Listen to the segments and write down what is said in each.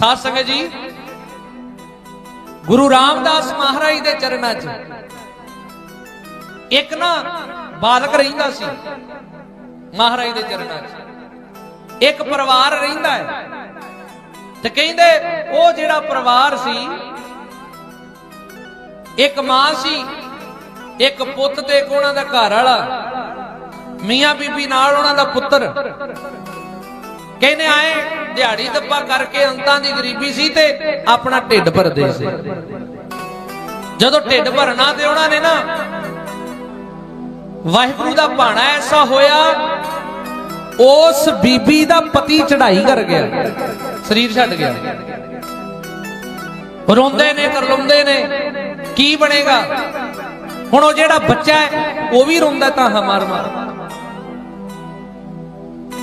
ਸਾਧ ਸੰਗਤ ਜੀ, ਗੁਰੂ ਰਾਮਦਾਸ ਮਹਾਰਾਜ ਦੇ ਚਰਨਾਂ 'ਚ ਇੱਕ ਨਾ ਬਾਲਕ ਰਹਿੰਦਾ ਸੀ, ਮਹਾਰਾਜ ਦੇ ਚਰਨਾਂ 'ਚ। ਇੱਕ ਪਰਿਵਾਰ ਰਹਿੰਦਾ ਹੈ। ਤੇ ਕਹਿੰਦੇ ਉਹ ਜਿਹੜਾ ਪਰਿਵਾਰ ਸੀ, ਇੱਕ ਮਾਂ ਸੀ, ਇੱਕ ਪੁੱਤ ਤੇ ਇੱਕ ਉਹਨਾਂ ਦਾ ਘਰ ਵਾਲਾ। ਮੀਆਂ ਬੀਬੀ ਨਾਲ ਉਹਨਾਂ ਦਾ ਪੁੱਤਰ। ਕਹਿੰਦੇ ਆਏ, ਦਿਹਾੜੀ ਦੱਪਾ ਕਰਕੇ ਅੰਤਾਂ ਦੀ ਗਰੀਬੀ ਸੀ ਤੇ ਆਪਣਾ ਢਿੱਡ ਭਰਦੇ ਸੀ। ਜਦੋਂ ਢਿੱਡ ਭਰਨਾ ਤੇ ਉਹਨਾਂ ਨੇ ਨਾ ਵਾਹਿਗੁਰੂ ਦਾ ਭਾਣਾ ਐਸਾ ਹੋਇਆ, ਉਸ ਬੀਬੀ ਦਾ ਪਤੀ ਚੜਾਈ ਕਰ ਗਿਆ। ਸਰੀਰ ਛੱਡ ਗਿਆ। ਰੋਂਦੇ ਨੇ ਕਰਲੁੰਦੇ ਨੇ, ਕੀ ਬਣੇਗਾ? ਹੁਣ ਉਹ ਜਿਹੜਾ ਬੱਚਾ ਹੈ, ਉਹ ਵੀ ਰੋਂਦਾ ਤਾਂ ਹਮਾਰ ਮਾਰ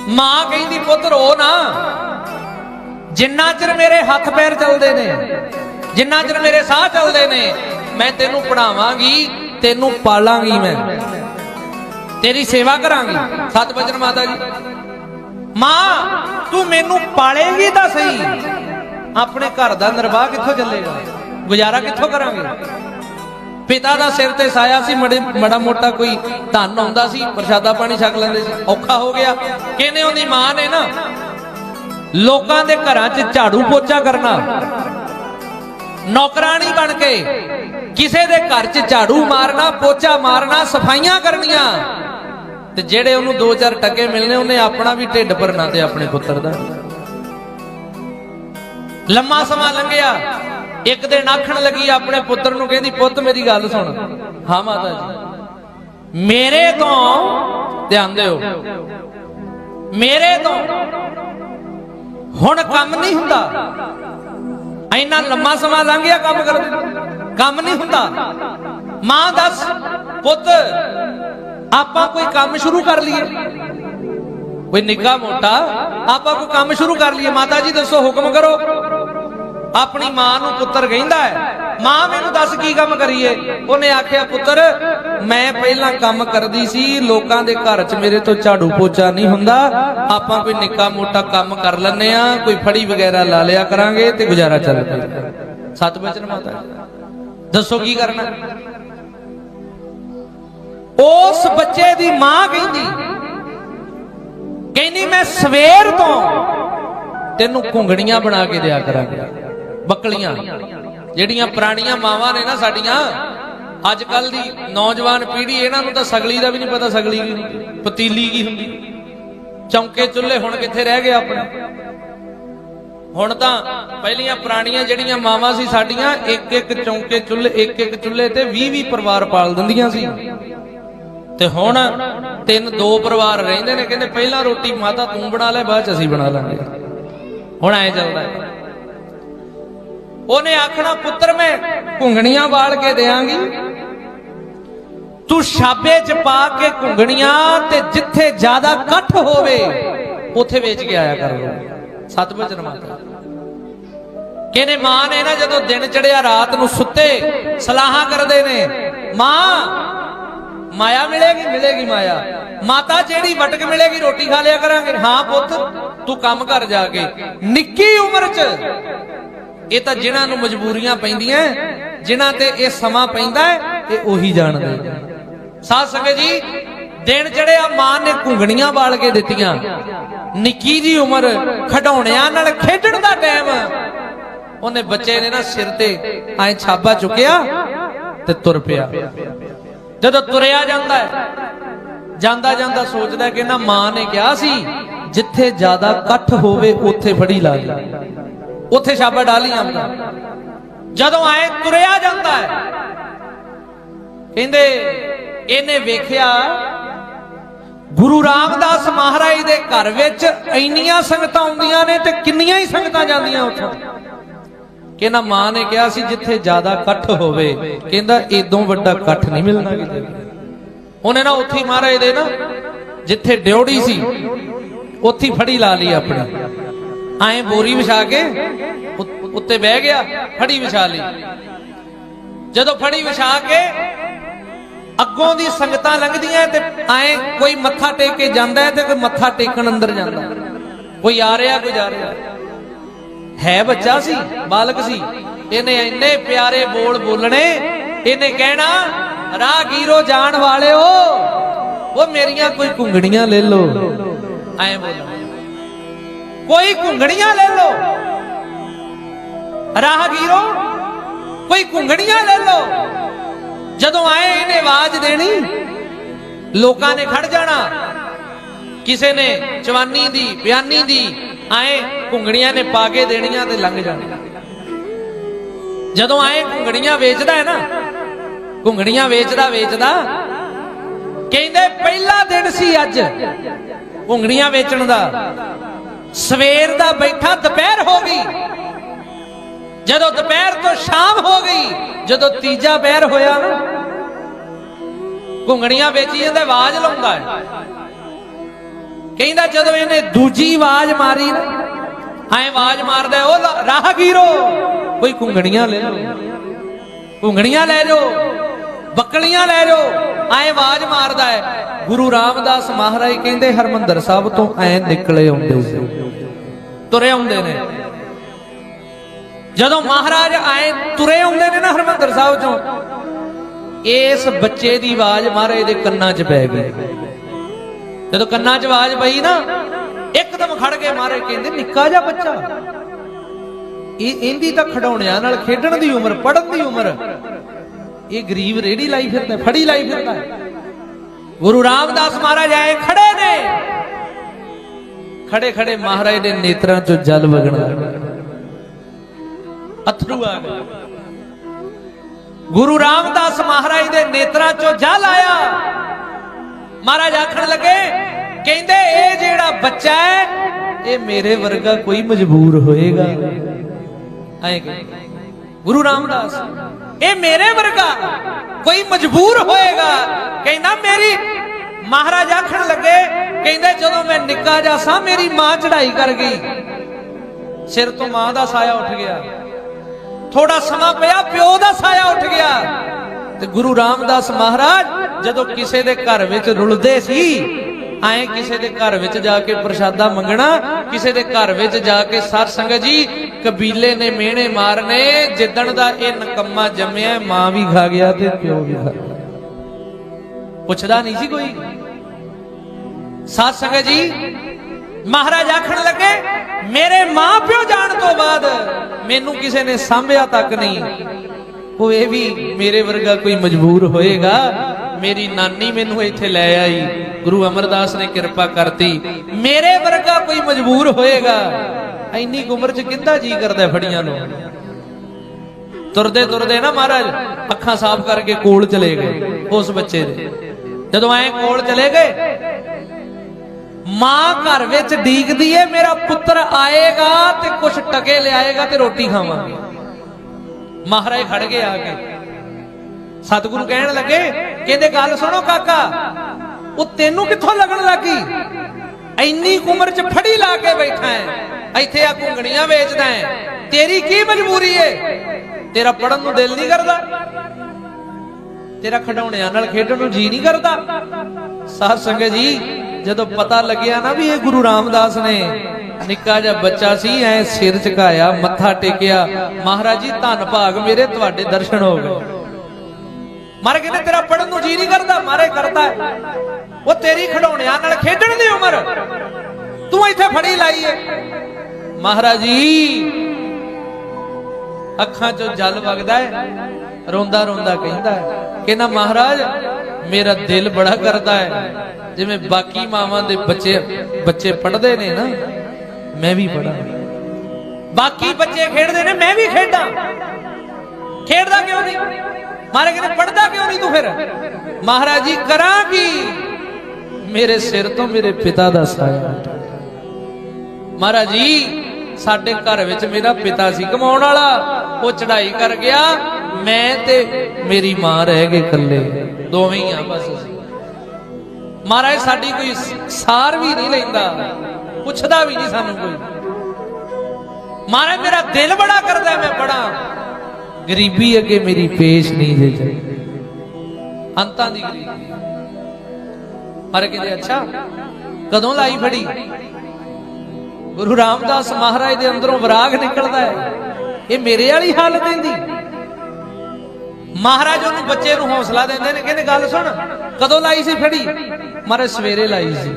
ਮਾਂ ਕਹਿੰਦੀ ਪੁੱਤ ਰੋ ਨਾ। ਜਿੰਨਾ ਚਿਰ ਮੇਰੇ ਹੱਥ ਪੈਰ ਚੱਲਦੇ ਨੇ, ਜਿੰਨਾ ਚਿਰ ਮੇਰੇ ਸਾਹ ਚੱਲਦੇ ਨੇ, ਮੈਂ ਤੈਨੂੰ ਪੜਾਵਾਂਗੀ ਤੈਨੂੰ ਪਾਲਾਂਗੀ ਮੈਂ। ਤੇਰੀ ਸੇਵਾ ਕਰਾਂਗੀ। ਸਤ ਬਚਨ ਮਾਤਾ ਜੀ। ਮਾਂ, ਤੂੰ ਮੈਨੂੰ ਪਾਲੇਗੀ ਤਾਂ ਸਹੀ। ਆਪਣੇ ਘਰ ਦਾ ਨਿਰਵਾਹ ਕਿੱਥੋਂ ਚੱਲੇਗਾ? ਗੁਜ਼ਾਰਾ ਕਿੱਥੋਂ ਕਰਾਂਗੇ? ਪਿਤਾ ਦਾ ਸਿਰ ਤੇ ਸਾਇਆ ਸੀ, ਮੜੇ ਮੜਾ ਮੋਟਾ ਕੋਈ ਧਨ ਆਉਂਦਾ ਸੀ, ਪ੍ਰਸ਼ਾਦਾ ਪਾਣੀ ਛਕ ਲੈਂਦੇ ਸੀ। ਔਖਾ ਹੋ ਗਿਆ। ਕਿਹਨੇ ਉਹਦੀ ਮਾਂ ਨੇ ਨਾ ਲੋਕਾਂ ਦੇ ਘਰਾਂ 'ਚ ਝਾੜੂ ਪੋਚਾ ਕਰਨਾ ਨੌਕਰਾਨੀ ਬਣ ਕੇ ਕਿਸੇ ਦੇ ਘਰ 'ਚ ਝਾੜੂ ਮਾਰਨਾ, ਪੋਚਾ ਮਾਰਨਾ, ਸਫਾਈਆਂ ਕਰਨੀਆਂ, ਤੇ ਜਿਹੜੇ ਉਹਨੂੰ ਦੋ ਚਾਰ ਟੱਕੇ ਮਿਲਨੇ, ਉਹਨੇ ਆਪਣਾ ਵੀ ਢਿੱਡ ਭਰਨਾ ਤੇ ਆਪਣੇ ਪੁੱਤਰ ਦਾ। ਲੰਮਾ ਸਮਾਂ ਲੰਘਿਆ। ਇੱਕ ਦਿਨ ਆਖਣ ਲੱਗੀ, ਆਪਣੇ ਪੁੱਤਰ ਨੂੰ ਕਹਿੰਦੀ, ਪੁੱਤ, ਮੇਰੀ ਗੱਲ ਸੁਣ। ਹਾਂ, ਮਾਤਾ ਜੀ। ਮੇਰੇ ਤੋਂ ਧਿਆਨ ਦਿਓ। ਮੇਰੇ ਤੋਂ ਹੁਣ ਕੰਮ ਨਹੀਂ ਹੁੰਦਾ। ਇੰਨਾ ਲੰਮਾ ਸਮਾਂ ਲੰਘ ਗਿਆ ਕੰਮ ਕਰਦੇ ਕੰਮ ਨਹੀਂ ਹੁੰਦਾ। ਮਾਂ ਦੱਸ, ਪੁੱਤ, ਆਪਾਂ ਕੋਈ ਕੰਮ ਸ਼ੁਰੂ ਕਰ ਲਈਏ। ਕੋਈ ਨਿੱਕਾ ਮੋਟਾ, ਆਪਾਂ ਕੋਈ ਕੰਮ ਸ਼ੁਰੂ ਕਰ ਲਈਏ। ਮਾਤਾ ਜੀ, ਦੱਸੋ, ਹੁਕਮ ਕਰੋ। ਆਪਣੀ ਮਾਂ ਨੂੰ ਪੁੱਤਰ ਕਹਿੰਦਾ ਹੈ। ਮਾਂ, ਮੈਨੂੰ ਦੱਸ ਕੀ ਕੰਮ ਕਰੀਏ? ਉਹਨੇ ਆਖਿਆ, ਪੁੱਤਰ, ਮੈਂ ਪਹਿਲਾਂ ਕੰਮ ਕਰਦੀ ਸੀ, ਲੋਕਾਂ ਦੇ ਘਰ 'ਚ ਮੇਰੇ ਤੋਂ ਝਾੜੂ ਪੋਚਾ ਨਹੀਂ ਹੁੰਦਾ। ਆਪਾਂ ਕੋਈ ਨਿੱਕਾ ਮੋਟਾ ਕੰਮ ਕਰ ਲੈਨੇ ਆ ਕੋਈ ਫੜੀ ਵਗੈਰਾ ਲਾ ਲਿਆ ਕਰਾਂਗੇ ਤੇ ਗੁਜ਼ਾਰਾ ਚੱਲ ਪਏਗਾ ਸਤ ਮਾਤਾ ਦੱਸੋ ਕੀ ਕਰਨਾ? ਉਸ ਬੱਚੇ ਦੀ ਮਾਂ ਕਹਿੰਦੀ ਕਹਿੰਦੀ, ਮੈਂ ਸਵੇਰ ਤੋਂ ਤੈਨੂੰ ਘੁੰਗਣੀਆਂ ਬਣਾ ਕੇ ਦਿਆ ਕਰਾਂਗੇ। ਬੱਕਲੀਆਂ ਜਿਹੜੀਆਂ ਪੁਰਾਣੀਆਂ ਮਾਵਾਂ ਨੇ ਨਾ ਸਾਡੀਆਂ ਅੱਜ ਕੱਲ ਦੀ ਨੌਜਵਾਨ ਪੀੜ੍ਹੀ, ਇਹਨਾਂ ਨੂੰ ਤਾਂ ਸਗਲੀ ਦਾ ਵੀ ਨਹੀਂ ਪਤਾ ਸਗਲੀ ਕੀ ਹੁੰਦੀ, ਪਤੀਲੀ ਕੀ ਹੁੰਦੀ। ਚੌਂਕੇ ਚੁੱਲ੍ਹੇ ਹੁਣ ਕਿੱਥੇ ਰਹਿ ਗਏ ਆਪਣੇ? ਹੁਣ ਤਾਂ ਪਹਿਲੀਆਂ ਪੁਰਾਣੀਆਂ ਜਿਹੜੀਆਂ ਮਾਵਾਂ ਸੀ ਸਾਡੀਆਂ ਇੱਕ ਇੱਕ ਚੌਂਕੇ ਚੁੱਲ੍ਹੇ ਇੱਕ ਇੱਕ ਚੁੱਲ੍ਹੇ ਤੇ 20 20 ਪਰਿਵਾਰ ਪਾਲ ਦਿੰਦੀਆਂ ਸੀ। ਤੇ ਹੁਣ ਤਿੰਨ, ਦੋ ਪਰਿਵਾਰ ਰਹਿੰਦੇ ਨੇ, ਕਹਿੰਦੇ ਪਹਿਲਾਂ ਰੋਟੀ ਮਾਤਾ ਤੂੰ ਬਣਾ ਲੈ, ਬਾਅਦ ਚ ਅਸੀਂ ਬਣਾ ਲਾਂਗੇ। ਹੁਣ ਐ ਚੱਲਦਾ ਹੈ। ਉਹਨੇ ਆਖਣਾ, ਪੁੱਤਰ, ਮੈਂ ਘੁੰਗਣੀਆਂ ਵਾਲ ਕੇ ਦੇਾਂਗੀ ਤੂੰ ਛਾਬੇ ਚ ਪਾ ਕੇ ਘੁੰਗਣੀਆਂ ਤੇ ਜਿੱਥੇ ਜ਼ਿਆਦਾ ਇਕੱਠ ਹੋਵੇ, ਉੱਥੇ ਵੇਚ ਕੇ ਆਇਆ ਕਰ। ਸਤ ਬਚਨ ਮਾਤਾ। ਕਿਨੇ ਮਾਂ ਨੇ ਨਾ ਜਦੋਂ ਦਿਨ ਚੜਿਆ ਰਾਤ ਨੂੰ ਸੁੱਤੇ, ਸਲਾਹਾਂ ਕਰਦੇ ਨੇ, ਮਾਂ, ਮਾਇਆ ਮਿਲੇਗੀ ਮਿਲੇਗੀ ਮਾਇਆ। ਮਾਤਾ ਜਿਹੜੀ ਵਟਕ ਮਿਲੇਗੀ, ਰੋਟੀ ਖਾ ਲਿਆ ਕਰਾਂਗੇ। ਹਾਂ ਪੁੱਤ, ਤੂੰ ਕੰਮ ਕਰ ਜਾ ਕੇ। ਨਿੱਕੀ ਉਮਰ 'ਚ ਇਹ ਤਾਂ ਜਿਨ੍ਹਾਂ ਨੂੰ ਮਜਬੂਰੀਆਂ ਪੈਂਦੀਆਂ, ਜਿਨ੍ਹਾਂ ਤੇ ਇਹ ਸਮਾਂ ਪੈਂਦਾ ਇਹ ਉਹੀ ਜਾਣਦੇ ਸਾਧ ਸੰਗਤ ਜੀ, ਦਿਨ ਚੜਿਆ ਮਾਂ ਨੇ ਘੁੰਗਣੀਆਂ ਬਾਲ ਕੇ ਦਿੱਤੀਆਂ। ਨਿੱਕੀ ਜੀ ਉਮਰ ਖਡਾਉਣਿਆਂ ਨਾਲ ਖੇਡਣ ਦਾ ਟਾਈਮ। ਉਹਨੇ ਬੱਚੇ ਨੇ ਨਾ ਸਿਰ ਤੇ ਐ ਛਾਬਾ ਚੁੱਕਿਆ ਤੇ ਤੁਰ ਪਿਆ। ਜਦੋਂ ਤੁਰਿਆ ਜਾਂਦਾ ਜਾਂਦਾ ਜਾਂਦਾ ਸੋਚਦਾ ਕਿ ਨਾ ਮਾਂ ਨੇ ਕਿਹਾ ਸੀ, ਜਿੱਥੇ ਜ਼ਿਆਦਾ ਇਕੱਠ ਹੋਵੇ, ਉੱਥੇ ਫੜੀ ਲਾ ਲਈ ਉੱਥੇ ਛਾਬਾ ਡਾਲੀ ਆਉਂਦਾ ਜਦੋਂ ਆਏ ਤੁਰਿਆ ਜਾਂਦਾ ਹੈ, ਕਹਿੰਦੇ ਇਹਨੇ ਵੇਖਿਆ, ਗੁਰੂ ਰਾਮਦਾਸ ਮਹਾਰਾਜ ਦੇ ਘਰ ਵਿੱਚ ਇੰਨੀਆਂ ਸੰਗਤਾਂ ਆਉਂਦੀਆਂ ਨੇ ਤੇ ਕਿੰਨੀਆਂ ਹੀ ਸੰਗਤਾਂ ਜਾਂਦੀਆਂ ਉੱਥੋਂ। ਕਹਿੰਦਾ ਮਾਂ ਨੇ ਕਿਹਾ ਸੀ, ਜਿੱਥੇ ਜ਼ਿਆਦਾ ਇਕੱਠ ਹੋਵੇ, ਕਹਿੰਦਾ ਇਦੋਂ ਵੱਡਾ ਇਕੱਠ ਨਹੀਂ ਮਿਲਣਾ ਕਿਤੇ। ਉਹਨੇ ਨਾ ਉੱਥੇ ਮਹਾਰਾਜ ਦੇ ਨਾ, ਜਿੱਥੇ ਡਿਉੜੀ ਸੀ, ਉੱਥੇ ਫੜੀ ਲਾ ਲਈ ਆਪਣੀ। ਐਂ ਬੋਰੀ ਵਿਛਾ ਕੇ ਉੱਤੇ ਬਹਿ ਗਿਆ, ਫੜੀ ਵਿਛਾ ਲਈ। ਜਦੋਂ ਫੜੀ ਵਿਛਾ ਕੇ ਅੱਗੋਂ ਦੀ ਸੰਗਤਾਂ ਲੰਘਦੀਆਂ ਤੇ ਐਂ ਕੋਈ ਮੱਥਾ ਟੇਕ ਕੇ ਜਾਂਦਾ ਹੈ ਤੇ ਕੋਈ ਮੱਥਾ ਟੇਕਣ ਅੰਦਰ ਜਾਂਦਾ ਕੋਈ ਆ ਰਿਹਾ, ਕੋਈ ਜਾ ਰਿਹਾ। ਹੈ ਬੱਚਾ ਸੀ ਬਾਲਕ ਸੀ। ਇਹਨੇ ਇੰਨੇ ਪਿਆਰੇ ਬੋਲ ਬੋਲਣੇ, ਇਹਨੇ ਕਹਿਣਾ, ਰਾਹਗੀਰੋ ਜਾਣ ਵਾਲਿਓ, ਉਹ ਮੇਰੀਆਂ ਕੋਈ ਘੁੰਗਣੀਆਂ ਲੈ ਲਓ। ਐ ਬੋਲੋ। ਕੋਈ ਘੁੰਗੜੀਆਂ ਲੈ ਲਓ। ਰਾਹਗੀਰੋ, ਕੋਈ ਘੁੰਗੜੀਆਂ ਲੈ ਲਓ। ਜਦੋਂ ਆਏ ਇਹਨੇ ਆਵਾਜ਼ ਦੇਣੀ, ਲੋਕਾਂ ਨੇ ਖੜ ਜਾਣਾ। ਕਿਸੇ ਨੇ ਜਵਾਨੀ ਦੀ, ਬਿਆਨੀ ਦੀ ਆਏ ਘੁੰਗੜੀਆਂ ਨੇ ਪਾ ਕੇ ਦੇਣੀਆਂ ਤੇ ਲੰਘ ਜਾਣਾ। ਜਦੋਂ ਆਏ ਘੁੰਗੜੀਆਂ ਵੇਚਦਾ ਹੈ ਨਾ ਘੁੰਗੜੀਆਂ ਵੇਚਦਾ ਵੇਚਦਾ। ਕਹਿੰਦੇ ਪਹਿਲਾ ਦਿਨ ਸੀ ਅੱਜ ਘੁੰਗੜੀਆਂ ਵੇਚਣ ਦਾ। ਸਵੇਰ ਦਾ ਬੈਠਾ ਦੁਪਹਿਰ ਹੋ ਗਈ। ਜਦੋਂ ਦੁਪਹਿਰ ਤੋਂ ਸ਼ਾਮ ਹੋ ਗਈ, ਜਦੋਂ ਤੀਜਾ ਬਹਿਰ ਹੋਇਆ ਨਾ ਘੁੰਗਣੀਆਂ ਵੇਚੀ ਜਾਂਦਾ ਆਵਾਜ਼ ਲਾਉਂਦਾ ਹੈ। ਕਹਿੰਦਾ ਜਦੋਂ ਇਹਨੇ ਦੂਜੀ ਆਵਾਜ਼ ਮਾਰੀ ਨਾ ਐ ਆਵਾਜ਼ ਮਾਰਦਾ, ਉਹ ਲ- ਰਾਹਗੀਰੋ, ਕੋਈ ਘੁੰਗਣੀਆਂ ਲੈ ਲਓ। ਘੁੰਗਣੀਆਂ ਲੈ ਜਾਓ। ਬੱਕਲੀਆਂ ਲੈ ਜਾਓ ਐ ਆਵਾਜ਼ ਮਾਰਦਾ ਹੈ। ਗੁਰੂ ਰਾਮਦਾਸ ਮਹਾਰਾਜ ਕਹਿੰਦੇ, ਹਰਮੰਦਰ ਸਾਹਿਬ ਤੋਂ ਐ ਨਿਕਲੇ ਆਉਂਦੇ ਸੀ। ਤੁਰੇ ਆਉਂਦੇ ਨੇ। ਜਦੋਂ ਮਹਾਰਾਜ ਆਏ ਤੁਰੇ ਆਉਂਦੇ ਨੇ ਨਾ ਹਰਮੰਦਰ ਸਾਹਿਬ ਚੋਂ, ਇਸ ਬੱਚੇ ਦੀ ਆਵਾਜ਼ ਮਹਾਰਾਜ ਦੇ ਕੰਨਾਂ 'ਚ ਪੈ ਗਈ। ਜਦੋਂ ਕੰਨਾਂ 'ਚ ਆਵਾਜ਼ ਪਈ ਨਾ, ਇੱਕਦਮ ਖੜ ਕੇ ਮਹਾਰਾਜ ਕਹਿੰਦੇ, ਨਿੱਕਾ ਜਿਹਾ ਬੱਚਾ। ਇਹ ਇਹਦੀ ਤਾਂ ਖਡੌਣਿਆਂ ਨਾਲ ਖੇਡਣ ਦੀ ਉਮਰ ਪੜਨ ਦੀ ਉਮਰ। ਇਹ ਗਰੀਬ ਰੇੜੀ ਲਾਈ ਫਿਰਦਾ, ਫੜੀ ਲਾਈ ਫਿਰਦਾ। ਗੁਰੂ ਰਾਮਦਾਸ ਮਹਾਰਾਜ ਆਏ, ਖੜੇ ਨੇ। ਖੜੇ ਖੜੇ ਮਹਾਰਾਜ ਦੇ ਨੇਤਰਾਂ 'ਚੋਂ ਜਲ ਵਗਣ ਅਥਰੂ ਆ ਗਏ। ਗੁਰੂ ਰਾਮਦਾਸ ਮਹਾਰਾਜ ਦੇ ਨੇਤਰਾਂ 'ਚੋਂ ਜਲ ਆਇਆ। ਮਹਾਰਾਜ ਆਖਣ ਲੱਗੇ, ਕਹਿੰਦੇ, ਇਹ ਜਿਹੜਾ ਬੱਚਾ ਹੈ, ਇਹ ਮੇਰੇ ਵਰਗਾ ਕੋਈ ਮਜਬੂਰ ਹੋਏਗਾ। ਐਂ ਗੁਰੂ ਰਾਮਦਾਸ ਇਹ ਮੇਰੇ ਵਰਗਾ ਕੋਈ ਮਜਬੂਰ ਹੋਏਗਾ? ਕਹਿੰਦਾ, ਮੇਰੀ ਮਹਾਰਾਜ ਆਖਣ ਲੱਗੇ, ਕਹਿੰਦੇ, ਜਦੋਂ ਮੈਂ ਨਿੱਕਾ ਜਿਹਾ ਸਾਂ, ਮੇਰੀ ਮਾਂ ਚੜਾਈ ਕਰ ਗਈ। ਸਿਰ ਤੋਂ ਮਾਂ ਦਾ ਸਾਇਆ ਉੱਠ ਗਿਆ। ਥੋੜਾ ਸਮਾਂ ਪਿਆ, ਪਿਓ ਦਾ ਸਾਇਆ ਉੱਠ ਗਿਆ। ਤੇ ਗੁਰੂ ਰਾਮਦਾਸ ਮਹਾਰਾਜ ਜਦੋਂ ਕਿਸੇ ਦੇ ਘਰ ਵਿੱਚ ਰੁਲਦੇ ਸੀ ਐ ਕਿਸੇ ਦੇ ਘਰ ਵਿੱਚ ਜਾ ਕੇ ਪ੍ਰਸ਼ਾਦਾ ਮੰਗਣਾ, ਕਿਸੇ ਦੇ ਘਰ ਵਿੱਚ ਜਾ ਕੇ ਸਰ ਸੰਗਤ ਜੀ ਕਬੀਲੇ ਨੇ ਮਿਹਣੇ ਮਾਰਨੇ, ਜਿੱਦਣ ਦਾ ਇਹ ਨਕੰਮਾ ਜੰਮਿਆ, ਮਾਂ ਵੀ ਖਾ ਗਿਆ ਤੇ ਪਿਓ ਵੀ ਖਾ ਗਿਆ। ਪੁੱਛਦਾ ਨਹੀਂ ਸੀ ਕੋਈ? ਸਾਧ ਸੰਗਤ ਜੀ, ਮਹਾਰਾਜ ਆਖਣ ਲੱਗੇ, ਮੇਰੇ ਮਾਂ ਪਿਓ ਜਾਣ ਤੋਂ ਬਾਅਦ ਮੈਨੂੰ ਕਿਸੇ ਨੇ ਸਾਂਭਿਆ ਤੱਕ ਨਹੀਂ। ਉਹ ਇਹ ਵੀ ਮੇਰੇ ਵਰਗਾ ਕੋਈ ਮਜਬੂਰ ਹੋਏਗਾ ਮੇਰੀ ਨਾਨੀ ਮੈਨੂੰ ਇੱਥੇ ਲੈ ਆਈ। ਗੁਰੂ ਅਮਰਦਾਸ ਨੇ ਕਿਰਪਾ ਕਰਤੀ। ਮੇਰੇ ਵਰਗਾ ਕੋਈ ਮਜਬੂਰ ਹੋਏਗਾ? ਇੰਨੀ ਉਮਰ ਚ ਕਿੰਦਾ ਜੀ ਕਰਦਾ ਫੜੀਆਂ ਨੂੰ? ਤੁਰਦੇ ਤੁਰਦੇ ਨਾ ਮਹਾਰਾਜ, ਅੱਖਾਂ ਸਾਫ਼ ਕਰਕੇ ਕੋਲ ਚਲੇ ਗਏ ਉਸ ਬੱਚੇ ਦੇ। ਜਦੋਂ ਐ ਕੋਲ ਚਲੇ ਗਏ, ਮਾਂ ਘਰ ਵਿੱਚ ਡੀਕਦੀ ਏ, ਮੇਰਾ ਪੁੱਤਰ ਆਏਗਾ ਤੇ ਕੁਛ ਟਕੇ ਲਿਆਏਗਾ ਤੇ ਰੋਟੀ ਖਾਵਾਂਗੇ। ਮਹਾਰਾਜ ਖੜ ਗਏ ਆ ਕੇ। ਸਤਿਗੁਰੂ ਕਹਿਣ ਲੱਗੇ ਕਹਿੰਦੇ ਗੱਲ ਸੁਣੋ ਕਾਕਾ? ਉਹ ਤੈਨੂੰ ਕਿੱਥੋਂ ਲੱਗਣ ਲੱਗੀ? ਇੰਨੀ ਉਮਰ 'ਚ ਫੜੀ ਲਾ ਕੇ ਬੈਠਾ ਹੈ। ਇੱਥੇ ਆ ਘੁੰਗਣੀਆਂ ਵੇਚਦਾ ਹੈ। ਤੇਰੀ ਕੀ ਮਜਬੂਰੀ ਏ? ਤੇਰਾ ਪੜਨ ਨੂੰ ਦਿਲ ਨਹੀਂ ਕਰਦਾ। ਤੇਰਾ ਖਡੌਣਿਆਂ ਨਾਲ ਖੇਡਣ ਨੂੰ ਜੀ ਨਹੀਂ ਕਰਦਾ। ਸਾਧ ਸੰਗਤ ਜੀ, ਜਦੋਂ ਪਤਾ ਲੱਗਿਆ ਨਾ ਵੀ ਇਹ ਗੁਰੂ ਰਾਮਦਾਸ ਨੇ, ਨਿੱਕਾ ਜਿਹਾ ਬੱਚਾ ਸੀ, ਐ ਸਿਰ ਝੁਕਾਇਆ, ਮੱਥਾ ਟੇਕਿਆ, ਮਹਾਰਾਜ ਜੀ, ਧੰਨ ਭਾਗ, ਮੇਰੇ ਤੁਹਾਡੇ ਦਰਸ਼ਨ ਹੋ ਗਏ। ਮਾਰੇ ਕਹਿੰਦੇ, ਤੇਰਾ ਪੜਨ ਨੂੰ ਜੀ ਨਹੀਂ ਕਰਦਾ। ਮਾਰੇ, ਕਰਦਾ ਉਹ ਤੇਰੀ ਖਡੌਣਿਆਂ ਨਾਲ ਖੇਡਣ ਦੀ ਉਮਰ। ਤੂੰ ਇੱਥੇ ਫੜੀ ਲਾਈ ਏ। ਮਹਾਰਾਜ ਜੀ, ਅੱਖਾਂ 'ਚੋਂ ਜਲ ਵਗਦਾ ਹੈ। ਰੋਂਦਾ ਰੋਂਦਾ ਕਹਿੰਦਾ ਹੈ। ਕਹਿੰਦਾ, ਮਹਾਰਾਜ, ਮੇਰਾ ਦਿਲ ਬੜਾ ਕਰਦਾ ਹੈ। ਜਿਵੇਂ ਬਾਕੀ ਮਾਵਾਂ ਦੇ ਬੱਚੇ ਬੱਚੇ ਪੜ੍ਹਦੇ ਨੇ ਨਾ, ਮੈਂ ਵੀ ਪੜਾਂ ਬਾਕੀ ਬੱਚੇ ਖੇਡਦੇ ਨੇ, ਮੈਂ ਵੀ ਖੇਡਾਂ। ਖੇਡਦਾ ਕਿਉਂ ਨਹੀਂ? ਮਾਰੇ ਕਹਿੰਦੇ ਪੜਦਾ ਕਿਉਂ ਨਹੀਂ ਤੂੰ ਫਿਰ? ਮਹਾਰਾਜ ਜੀ, ਕਰਾਂ ਕੀ? ਮੇਰੇ ਸਿਰ ਤੋਂ ਮੇਰੇ ਪਿਤਾ ਦਾ ਸਾਇਆ ਮਹਾਰਾਜ ਜੀ, ਸਾਡੇ ਘਰ ਵਿੱਚ ਮੇਰਾ ਪਿਤਾ ਸੀ, ਕਮਾਉਣ ਵਾਲਾ। ਉਹ ਚੜਾਈ ਕਰ ਗਿਆ। ਮੈਂ ਤੇ ਮੇਰੀ ਮਾਂ ਰਹਿ ਗਏ ਇਕੱਲੇ। ਦੋਵੇਂ ਹੀ ਆ ਬਸ। ਮਹਾਰਾਜ, ਸਾਡੀ ਕੋਈ ਸਾਰ ਵੀ ਨਹੀਂ ਲੈਂਦਾ। ਪੁੱਛਦਾ ਵੀ ਨਹੀਂ ਸਾਨੂੰ ਕੋਈ। ਮਹਾਰਾਜ, ਮੇਰਾ ਦਿਲ ਬੜਾ ਕਰਦਾ ਮੈਂ ਪੜਾਂ ਗਰੀਬੀ ਅੱਗੇ ਮੇਰੀ ਪੇਸ਼ ਨਹੀਂ ਜੇ ਚਾਹੀਦੀ ਅੰਤਾਂ ਦੀ ਗਰੀਬੀ। ਪਰ ਕਹਿੰਦੇ ਅੱਛਾ। ਕਦੋਂ ਲਾਈ ਫੜੀ? ਗੁਰੂ ਰਾਮਦਾਸ ਮਹਾਰਾਜ ਦੇ ਅੰਦਰੋਂ ਵਿਰਾਗ ਨਿਕਲਦਾ ਹੈ। ਇਹ ਮੇਰੇ ਵਾਲੀ ਹਾਲਤ ਇਹਦੀ ਮਹਾਰਾਜ ਉਹਨੂੰ ਬੱਚੇ ਨੂੰ ਹੌਸਲਾ ਦਿੰਦੇ ਨੇ, ਕਹਿੰਦੇ, ਗੱਲ ਸੁਣ, ਕਦੋਂ ਲਾਈ ਸੀ ਫੜੀ? ਮਾਰੇ ਸਵੇਰੇ ਲਾਈ ਸੀ।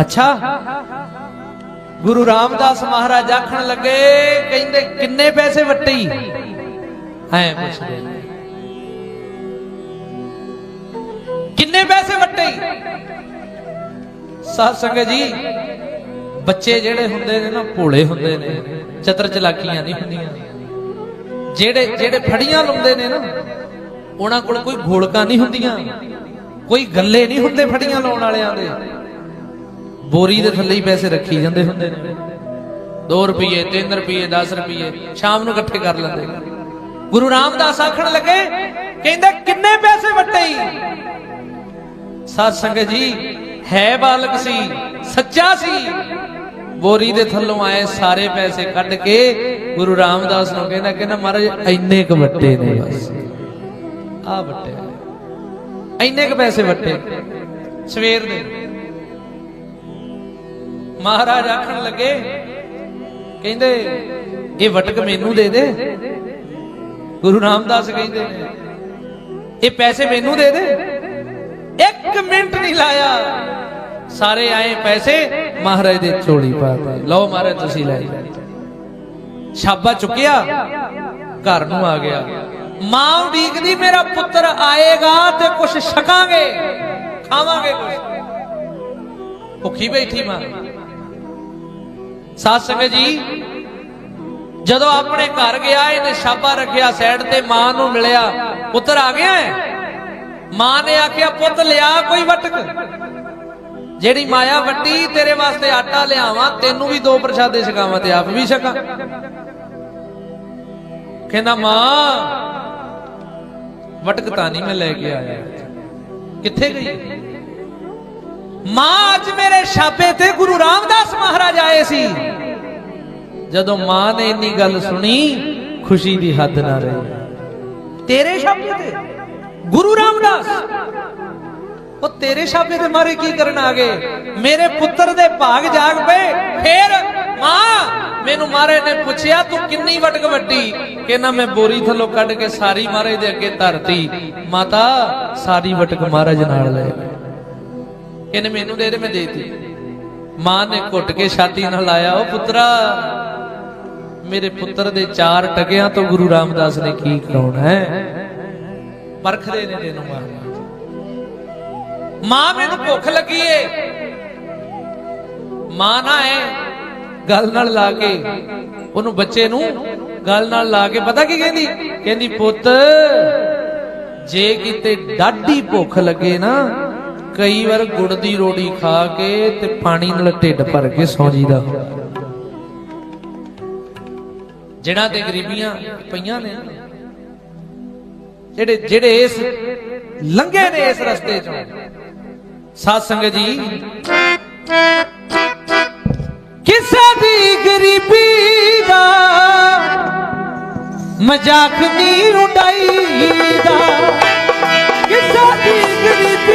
ਅੱਛਾ। ਗੁਰੂ ਰਾਮਦਾਸ ਮਹਾਰਾਜ ਆਖਣ ਲੱਗੇ, ਕਹਿੰਦੇ, ਕਿੰਨੇ ਪੈਸੇ ਵੱਟੀ? ਐ ਪੁੱਛਦੇ ਕਿੰਨੇ ਪੈਸੇ ਵੱਟੇ? ਸਾਧ ਸੰਗਤ ਜੀ, ਬੱਚੇ ਜਿਹੜੇ ਹੁੰਦੇ ਨੇ ਨਾ, ਭੋਲੇ ਹੁੰਦੇ ਨੇ, ਚਤਰ ਚਲਾਕੀਆਂ ਨਹੀਂ ਹੁੰਦੀਆਂ। ਜਿਹੜੇ ਜਿਹੜੇ ਫੜੀਆਂ ਲਾਉਂਦੇ ਨੇ ਨਾ, ਉਹਨਾਂ ਕੋਲ ਕੋਈ ਘੋਲਕਾਂ ਨਹੀਂ ਹੁੰਦੀਆਂ, ਕੋਈ ਗੱਲੇ ਨਹੀਂ ਹੁੰਦੇ ਫੜੀਆਂ ਲਾਉਣ ਵਾਲਿਆਂ ਦੇ। ਬੋਰੀ ਦੇ ਥੱਲੇ ਹੀ ਪੈਸੇ ਰੱਖੀ ਜਾਂਦੇ ਹੁੰਦੇ ਨੇ। 2 ਰੁਪਏ 3 ਰੁਪਏ 10 ਰੁਪਏ ਸ਼ਾਮ ਨੂੰ ਇਕੱਠੇ ਕਰ ਲੈਂਦੇ। ਗੁਰੂ ਰਾਮਦਾਸ ਆਖਣ ਲੱਗੇ, ਕਹਿੰਦੇ, ਕਿੰਨੇ ਪੈਸੇ ਵੱਟੇ ਸਾਧ ਸੰਗਤ ਜੀ, ਹੈ ਬਾਲਕ ਸੀ, ਸੱਚਾ ਸੀ। ਬੋਰੀ ਦੇ ਥੱਲੋਂ ਆਏ ਸਾਰੇ ਪੈਸੇ ਕੱਢ ਕੇ ਗੁਰੂ ਰਾਮਦਾਸ ਨੂੰ ਕਹਿੰਦਾ ਕਹਿੰਦਾ, ਮਹਾਰਾਜ, ਇੰਨੇ ਕ ਵੱਟੇ ਨੇ ਬਸ। ਆ ਵੱਟੇ ਇੰਨੇ ਕ ਪੈਸੇ ਵੱਟੇ। ਸਵੇਰ ਦੇ ਮਹਾਰਾਜ ਆਖਣ ਲੱਗੇ, ਕਹਿੰਦੇ, ਇਹ ਵਟਕ ਮੈਨੂੰ ਦੇ ਦੇ। ਗੁਰੂ ਰਾਮਦਾਸ ਕਹਿੰਦੇ ਨੇ, ਇਹ ਪੈਸੇ ਮੈਨੂੰ ਦੇ ਦੇ। ਇੱਕ ਮਿੰਟ ਨਹੀਂ ਲਾਇਆ। ਸਾਰੇ ਆਏ ਪੈਸੇ, ਮਹਾਰਾਜ ਦੇ ਝੋਲੀ ਪਾਤੇ ਲਓ ਮਹਾਰਾਜ, ਤੁਸੀਂ ਲੈ ਛਾਬਾ ਚੁੱਕਿਆ, ਘਰ ਨੂੰ ਆ ਗਿਆ। ਮਾਂ ਉਡੀਕਦੀ, ਮੇਰਾ ਪੁੱਤਰ ਆਏਗਾ ਤੇ ਕੁਛ ਛਕਾਂਗੇ, ਖਾਵਾਂਗੇ ਕੁਛ। ਭੁੱਖੀ ਬੈਠੀ ਮਾਂ। ਸਾਧ ਜੀ, ਜਦੋਂ ਆਪਣੇ ਘਰ ਗਿਆ ਇਹਨੇ ਛਾਬਾ ਰੱਖਿਆ ਸਾਈਡ ਤੇ, ਮਾਂ ਨੂੰ ਮਿਲਿਆ, ਪੁੱਤਰ ਆ ਗਿਆ ਮਾਂ ਨੇ ਆਖਿਆ, ਪੁੱਤ, ਲਿਆ ਕੋਈ ਵਟਕ? ਜਿਹੜੀ ਮਾਇਆ ਵੱਟੀ, ਤੇਰੇ ਵਾਸਤੇ ਆਟਾ ਲਿਆਵਾਂ, ਤੈਨੂੰ ਵੀ ਦੋ ਪ੍ਰਸ਼ਾਦੇ ਛਕਾਵਾਂ ਤੇ ਆਪ ਵੀ ਛਕਾਂ। ਕਹਿੰਦਾ, ਮਾਂ, ਵਟਕ ਤਾਂ ਨਹੀਂ ਮੈਂ ਲੈ ਕੇ ਆਇਆ। ਕਿੱਥੇ ਗਈ? ਮਾਂ ਅੱਜ ਮੇਰੇ ਛਾਪੇ ਤੇ ਗੁਰੂ ਰਾਮਦਾਸ ਮਹਾਰਾਜ ਆਏ ਸੀ। ਜਦੋਂ ਮਾਂ ਨੇ ਇੰਨੀ ਗੱਲ ਸੁਣੀ, ਖੁਸ਼ੀ ਦੀ ਹੱਦ ਨਾ ਰਹੀ। ਤੇਰੇ ਛਾਪੇ ਤੇ? ਗੁਰੂ ਰਾਮਦਾਸ? ਉਹ ਤੇਰੇ ਛਾਪੇ ਤੇ ਮਾਰੇ ਕੀ ਕਰਨ ਆ ਗਏ? ਮੇਰੇ ਪੁੱਤਰ ਦੇ ਭਾਗ ਜਾਗ ਪਏ। ਫੇਰ ਮਾਂ ਮੈਨੂੰ ਮਾਰੇ ਨੇ ਪੁੱਛਿਆ, ਤੂੰ ਕਿੰਨੀ ਵਟਕ ਵੱਡੀ? ਕਹਿੰਦਾ ਮੈਂ ਬੋਰੀ ਥੱਲੋਂ ਕੱਢ ਕੇ ਸਾਰੀ ਮਹਾਰਾਜ ਦੇ ਅੱਗੇ ਧਰਤੀ। ਮਾਤਾ, ਸਾਰੀ ਵਟਕ ਮਹਾਰਾਜ ਨਾਲ ਲੈ ਗਏ। ਇਹਨੇ ਮੈਨੂੰ ਦੇ ਦੇ, ਮੈਂ ਦੇਤੀ। ਮਾਂ ਨੇ ਘੁੱਟ ਕੇ ਛਾਤੀ ਨਾਲ ਲਾਇਆ ਉਹ ਪੁੱਤਰਾ, ਮੇਰੇ ਪੁੱਤਰ ਦੇ ਚਾਰ ਟਕਿਆਂ ਤੋਂ ਗੁਰੂ ਰਾਮਦਾਸ ਨੇ ਕੀ ਕਰਾਉਣਾ ਹੈ? ਪਰਖਦੇ ਨੇ ਤੈਨੂੰ ਮਾਂ ਮਾਂ, ਮੈਨੂੰ ਭੁੱਖ ਲੱਗੀ ਏ। ਮਾਂ ਨਾ ਹੈ ਗੱਲ ਨਾਲ ਲਾ ਕੇ, ਉਹਨੂੰ ਬੱਚੇ ਨੂੰ ਗੱਲ ਨਾਲ ਲਾ ਕੇ, ਪਤਾ ਕੀ ਕਹਿੰਦੀ? ਕਹਿੰਦੀ, ਪੁੱਤ, ਜੇ ਕਿਤੇ ਡਾਢੀ ਭੁੱਖ ਲੱਗੇ ਨਾ ਕਈ ਵਾਰ ਗੁੜ ਦੀ ਰੋਟੀ ਖਾ ਕੇ ਤੇ ਪਾਣੀ ਨਾਲ ਢਿੱਡ ਭਰ ਕੇ ਸੌਂ ਜੀਦਾ ਜਿਹੜਾ ਤੇ ਗਰੀਬੀਆਂ ਪਈਆਂ ਨੇ ਨਾ, ਜਿਹੜੇ ਜਿਹੜੇ ਇਸ ਲੰਘੇ ਨੇ ਇਸ ਰਸਤੇ ਚੋਂ। ਸਾਧ ਸੰਗਤ ਜੀ ਕਿਸੇ ਦੀ ਗਰੀਬੀ ਦਾ ਮਜ਼ਾਕ ਨਹੀਂ ਉਡਾਈਦਾ। ਕਿਸੇ ਦੀ ਗਰੀਬੀ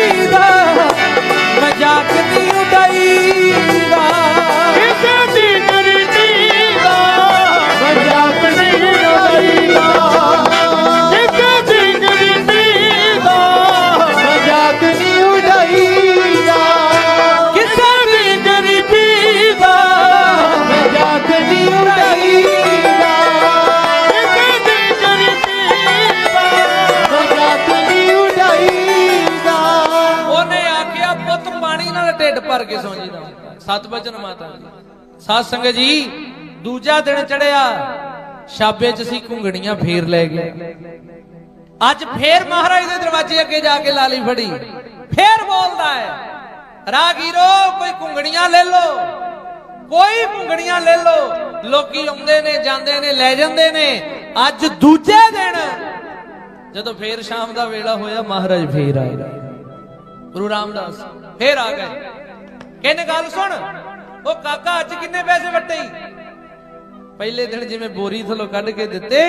ਸਤ ਬਚਨ ਮਾਤਾ ਜੀ। ਸਾਧ ਸੰਗਤ ਜੀ, ਦੂਜਾ ਦਿਨ ਚੜਿਆ ਛਾਬੇ ਚ ਸੀ ਘੁੰਗਣੀਆਂ ਫੇਰ ਲੈ ਗਏ। ਅੱਜ ਫੇਰ ਮਹਾਰਾਜ ਦੇ ਦਰਵਾਜ਼ੇ ਅੱਗੇ ਜਾ ਕੇ ਲਾਲੀ ਫੜੀ। ਫੇਰ ਬੋਲਦਾ ਹੈ, ਰਾਗੀਰੋ, ਕੋਈ ਘੁੰਗਣੀਆਂ ਲੈ ਲੋ ਕੋਈ ਘੁੰਗਣੀਆਂ ਲੈ ਲੋ ਲੋਕੀ ਆਉਂਦੇ ਨੇ, ਜਾਂਦੇ ਨੇ, ਲੈ ਜਾਂਦੇ ਨੇ। ਅੱਜ ਦੂਜੇ ਦਿਨ, ਜਦੋਂ ਫੇਰ ਸ਼ਾਮ ਦਾ ਵੇਲਾ ਹੋਇਆ, ਮਹਾਰਾਜ ਫੇਰ ਆ ਗਏ। ਗੁਰੂ ਰਾਮਦਾਸ ਫੇਰ ਆ ਗਏ। ਕਹਿੰਨੇ ਗੱਲ ਸੁਣ? ਉਹ ਕਾਕਾ ਅੱਜ ਕਿੰਨੇ ਪੈਸੇ ਵੱਟੇ ਈ? ਪਹਿਲੇ ਦਿਨ ਜਿਵੇਂ ਬੋਰੀ ਥੱਲੋਂ ਕੱਢ ਕੇ ਦਿੱਤੇ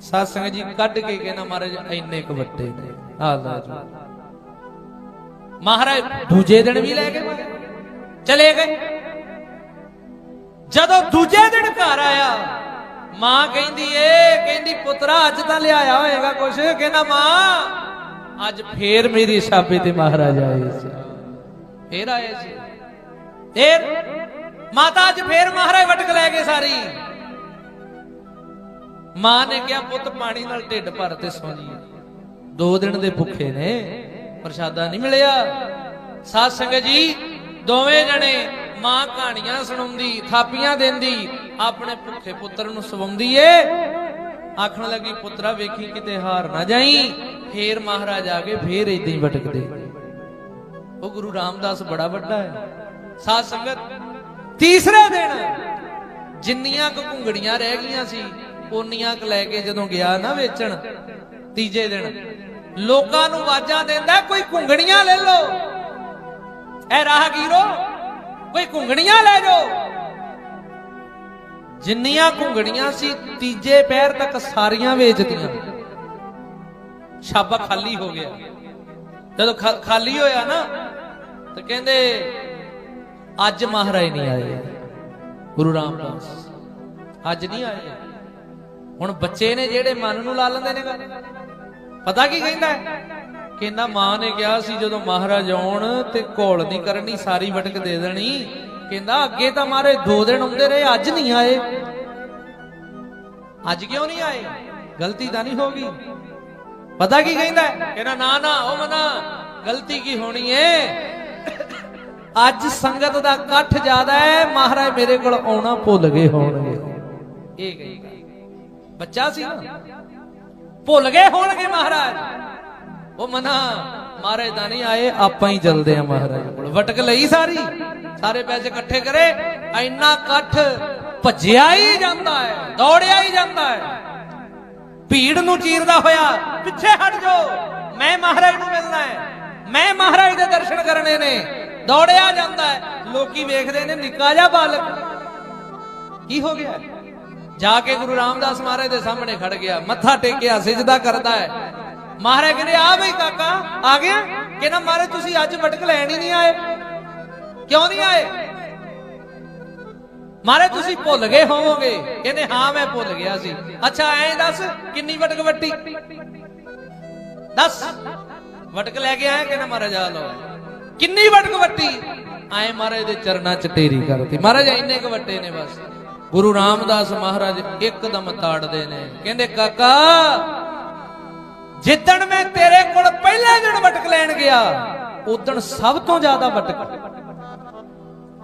ਸਾਧ ਜੀ ਕੱਢ ਕੇ ਕਹਿੰਦਾ ਮਹਾਰਾਜ, ਇੰਨੇ ਕੁ ਵੱਟੇ ਨੇ। ਆ ਲੈ ਮਹਾਰਾਜ, ਦੂਜੇ ਦਿਨ ਵੀ ਲੈ ਕੇ ਚਲੇ ਗਏ। ਜਦੋਂ ਦੂਜੇ ਦਿਨ ਘਰ ਆਇਆ, ਮਾਂ ਕਹਿੰਦੀ, ਏ, ਕਹਿੰਦੀ, ਪੁੱਤਰਾ, ਅੱਜ ਤਾਂ ਲਿਆਇਆ ਹੋਏਗਾ ਕੁਛ। ਕਹਿੰਦਾ, ਮਾਂ, ਅੱਜ ਫੇਰ ਮੇਰੀ ਛਾਪੇ ਤੇ ਮਹਾਰਾਜ ਆਏ ਸੀ। ਫੇਰ ਆਏ ਸੀ। ਫੇਰ ਮਾਤਾ ਅੱਜ ਫੇਰ ਮਹਾਰਾਜ ਵਟਕ ਲੈ ਗਏ ਸਾਰੀ। ਮਾਂ ਨੇ ਕਿਹਾ, ਪੁੱਤ ਪਾਣੀ ਨਾਲ ਢਿੱਡ ਭਰ ਤੇ ਸੌਂ ਜੀ। ਦੋ ਦਿਨ ਦੇ ਭੁੱਖੇ ਨੇ, ਪ੍ਰਸ਼ਾਦਾ ਨਹੀਂ ਮਿਲਿਆ। ਸਾਧ ਸੰਗਤ ਜੀ, ਦੋਵੇਂ ਜਣੇ ਮਾਂ ਕਹਾਣੀਆਂ ਸੁਣਾਉਂਦੀ, ਥਾਪੀਆਂ ਦਿੰਦੀ, ਆਪਣੇ ਭੁੱਖੇ ਪੁੱਤਰ ਨੂੰ ਸਵਾਉਂਦੀ ਏ। ਆਖਣ ਲੱਗੀ, ਪੁੱਤਰਾ, ਵੇਖੀ ਕਿਤੇ ਹਾਰ ਨਾ ਜਾਈ। ਫੇਰ ਮਹਾਰਾਜ ਆ ਕੇ ਫੇਰ ਇਦਾਂ ਹੀ ਵਟਕਦੇ ਉਹ ਗੁਰੂ ਰਾਮਦਾਸ ਬੜਾ ਵੱਡਾ ਹੈ। ਸਾਧ ਸੰਗਤ, ਤੀਸਰੇ ਦਿਨ ਜਿੰਨੀਆਂ ਕੁ ਘੁੰਗੜੀਆਂ ਰਹਿ ਗਈਆਂ ਸੀ, ਓਨੀਆਂ ਕੁ ਲੈ ਕੇ ਜਦੋਂ ਗਿਆ ਨਾ ਵੇਚਣ, ਤੀਜੇ ਦਿਨ ਲੋਕਾਂ ਨੂੰ ਆਵਾਜ਼ਾਂ ਦਿੰਦਾ, ਕੋਈ ਘੁੰਗੜੀਆਂ ਲੈ ਲਓ। ਐ ਰਾਹਗੀਰੋ, ਕੋਈ ਘੁੰਗੜੀਆਂ ਲੈ ਜਾਓ। ਜਿੰਨੀਆਂ ਘੁੰਗੜੀਆਂ ਸੀ, ਤੀਜੇ ਪੈਰ ਤੱਕ ਸਾਰੀਆਂ ਵੇਚਦੀਆਂ ਛਾਬਾ ਖਾਲੀ ਹੋ ਗਿਆ। ਜਦੋਂ ਖਾਲੀ ਹੋਇਆ ਨਾ ਤੇ ਕਹਿੰਦੇ, ਅੱਜ ਮਹਾਰਾਜ ਨਹੀਂ ਆਏ। ਗੁਰੂ ਰਾਮਦਾਸ, ਅੱਜ ਨਹੀਂ ਆਏ। ਹੁਣ ਬੱਚੇ ਨੇ ਜਿਹੜੇ ਮਨ ਨੂੰ ਲਾ ਲੈਂਦੇ ਨੇ ਪਤਾ ਕੀ ਕਹਿੰਦਾ? ਕਹਿੰਦਾ ਮਾਂ ਨੇ ਕਿਹਾ ਸੀ, ਜਦੋਂ ਮਹਾਰਾਜ ਆਉਣ ਤੇ ਘੋਲ ਨਹੀਂ ਕਰਨੀ, ਸਾਰੀ ਵਟਕ ਦੇ ਦੇਣੀ। ਕਹਿੰਦਾ, ਅੱਗੇ ਤਾਂ ਮਾਰੇ ਦੋ ਦਿਨ ਹੁੰਦੇ ਰਹੇ, ਅੱਜ ਨਹੀਂ ਆਏ। ਅੱਜ ਕਿਉਂ ਨਹੀਂ ਆਏ? ਗਲਤੀ ਤਾਂ ਨਹੀਂ ਗਈ। ਪਤਾ ਕੀ ਕਹਿੰਦਾ? ਕਹਿੰਦਾ, ਨਾ ਨਾ, ਉਹ ਮਨਾ, ਗਲਤੀ ਕੀ ਹੋਣੀ ਏ? ਅੱਜ ਸੰਗਤ ਦਾ ਇਕੱਠ ਜ਼ਿਆਦਾ ਹੈ, ਮਹਾਰਾਜ ਮੇਰੇ ਕੋਲ ਆਉਣਾ ਭੁੱਲ ਗਏ ਹੋਣਗੇ। ਇਹ ਕਹੀ ਬੱਚਾ ਸੀ ਨਾ? ਭੁੱਲ ਗਏ ਹੋਣਗੇ ਮਹਾਰਾਜ। ਉਹ ਮਨਾ, ਮਹਾਰਾਜ ਦਾ ਨਹੀਂ ਆਏ, ਆਪਾਂ ਹੀ ਚੱਲਦੇ ਆ ਮਹਾਰਾਜ ਕੋਲ। ਵਟਕ ਲਈ ਸਾਰੀ। ਸਾਰੇ ਪੈਸੇ ਇਕੱਠੇ ਕਰੇ। ਇੰਨਾ ਇਕੱਠ ਭੱਜਿਆ ਹੀ ਜਾਂਦਾ ਹੈ, ਦੌੜਿਆ ਹੀ ਜਾਂਦਾ ਹੈ। ਭੀੜ ਨੂੰ ਚੀਰਦਾ ਹੋਇਆ, ਪਿੱਛੇ ਹਟ ਜਾਓ। ਮੈਂ ਮਹਾਰਾਜ ਨੂੰ ਮਿਲਣਾ ਹੈ। ਮੈਂ ਮਹਾਰਾਜ ਦੇ ਦਰਸ਼ਨ ਕਰਨੇ ਨੇ। ਦੌੜਿਆ ਜਾਂਦਾ ਹੈ। ਲੋਕੀ ਵੇਖਦੇ ਨੇ, ਨਿੱਕਾ ਜਿਹਾ ਬਾਲਕ। ਕੀ ਹੋ ਗਿਆ? ਜਾ ਕੇ ਗੁਰੂ ਰਾਮਦਾਸ ਮਹਾਰਾਜ ਦੇ ਸਾਹਮਣੇ ਖੜ ਗਿਆ। ਮੱਥਾ ਟੇਕਿਆ, ਸਿਜਦਾ ਕਰਦਾ ਹੈ। ਮਹਾਰਾਜ ਕਹਿੰਦੇ, ਆ ਬਈ ਕਾਕਾ, ਆ ਗਿਆ? ਕਹਿੰਦਾ ਮਹਾਰਾਜ, ਤੁਸੀਂ ਅੱਜ ਵਟਕ ਲੈਣ ਹੀ ਨਹੀਂ ਆਏ। ਕਿਉਂ ਨਹੀਂ ਆਏ? ਮਹਾਰਾਜ, ਤੁਸੀਂ ਭੁੱਲ ਗਏ ਹੋਵੋਗੇ। ਕਹਿੰਦੇ, ਹਾਂ, ਮੈਂ ਭੁੱਲ ਗਿਆ ਸੀ। ਅੱਛਾ, ਐਂ ਦੱਸ, ਕਿੰਨੀ ਵਟਕ ਵੱਟੀ? ਦੱਸ। ਵਟਕ ਲੈ ਕੇ ਆਇਆ? ਕਹਿੰਦਾ, ਮਹਾਰਾਜ, ਆ ਲਓ। ਕਿੰਨੀ ਵਟਕ ਵੱਟੀ ਆਏ ਮਹਾਰਾਜ ਦੇ ਚਰਨਾਂ ਚ ਢੇਰੀ ਕਰਤੀ। ਮਹਾਰਾਜ ਇੰਨੇ ਕ ਵੱਟੇ ਨੇ ਬਸ। ਗੁਰੂ ਰਾਮਦਾਸ ਮਹਾਰਾਜ ਇੱਕਦਮ ਤਾੜਦੇ ਨੇ। ਕਹਿੰਦੇ, ਕਾਕਾ, ਜਿੱਦਣ ਮੈਂ ਤੇਰੇ ਕੋਲ ਪਹਿਲੇ ਦਿਨ ਵਟਕ ਲੈਣ ਗਿਆ ਉਦਣ ਸਭ ਤੋਂ ਜ਼ਿਆਦਾ ਵਟਕ।